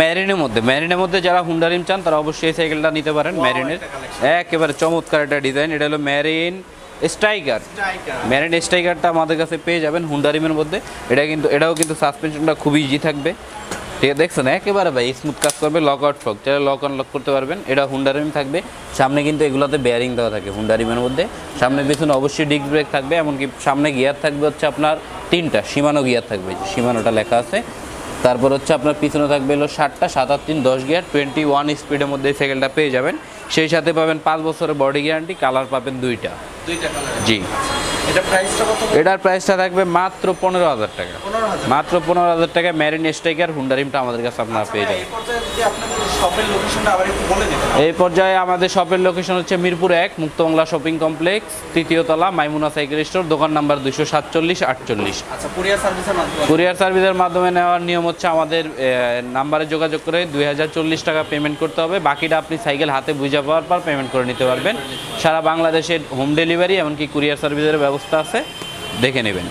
ম্যারিনের মধ্যে। ম্যারিনের মধ্যে যারা হুন্ডা রিম চান তারা অবশ্যই এই সাইকেলটা নিতে পারেন। ম্যারিনের একেবারে চমৎকার একটা ডিজাইন এটা হলো ম্যারিন স্ট্রাইকার ম্যারিন স্ট্রাইকারটা আমাদের কাছে পেয়ে যাবেন হুন্ডা রিমের মধ্যে। এটা কিন্তু এটাও কিন্তু সাসপেনশনটা খুবই ইজি থাকবে। ঠিক আছে দেখছেন? একেবারে ভাই স্মুথ কাজ করবে লক আউট ফ্রক যারা লক আনলক করতে পারবেন এটা হুন্ডা রিম থাকবে। সামনে কিন্তু এগুলোতে বেয়ারিং দেওয়া থাকে হুন্ডা রিমের মধ্যে। সামনে পিছনে অবশ্যই ডিস্ক ব্রেক থাকবে এমনকি সামনে গিয়ার থাকবে হচ্ছে আপনার তিনটা সীমানো গিয়ার থাকবে। সীমানোটা লেখা আছে। তারপর হচ্ছে আপনার পিছনে থাকবে হলো ষাটটা সাত আট তিন দশ গিয়ার টোয়েন্টি ওয়ান স্পিডের মধ্যে এই সাইকেলটা পেয়ে যাবেন। সেই সাথে পাবেন পাঁচ বছরের বডি গ্যারান্টি কালার পাবেন দুইটা। দুইটা কালার জি। এটার প্রাইসটা থাকবে মাত্র পনেরো হাজার টাকা। মাত্র পনেরো হাজার টাকা ম্যারিন স্ট্রাইকার হুন্ডা রিমটা আমাদের কাছে আপনারা পেয়ে যাবেন। এই পর্যায়ে দিতেন। এই পর্যায়ে আমাদের শপের লোকেশন হচ্ছে মিরপুর এক মুক্তবাংলা শপিং কমপ্লেক্স তৃতীয় তলা মাইমুনা সাইকেল স্টোর দোকান নাম্বার দুশো সাতচল্লিশ আটচল্লিশ। আচ্ছা কুরিয়ার সার্ভিসের মাধ্যমে। কুরিয়ার সার্ভিসের মাধ্যমে নেওয়ার নিয়ম হচ্ছে আমাদের নাম্বারে যোগাযোগ করে দুই হাজার চল্লিশ টাকা পেমেন্ট করতে হবে। বাকিটা আপনি সাইকেল হাতে বুঝে পাওয়ার পর পেমেন্ট করে নিতে পারবেন। সারা বাংলাদেশের হোম ডেলিভারি এমনকি কুরিয়ার সার্ভিসের ব্যবস্থা আছে দেখে নেবেন।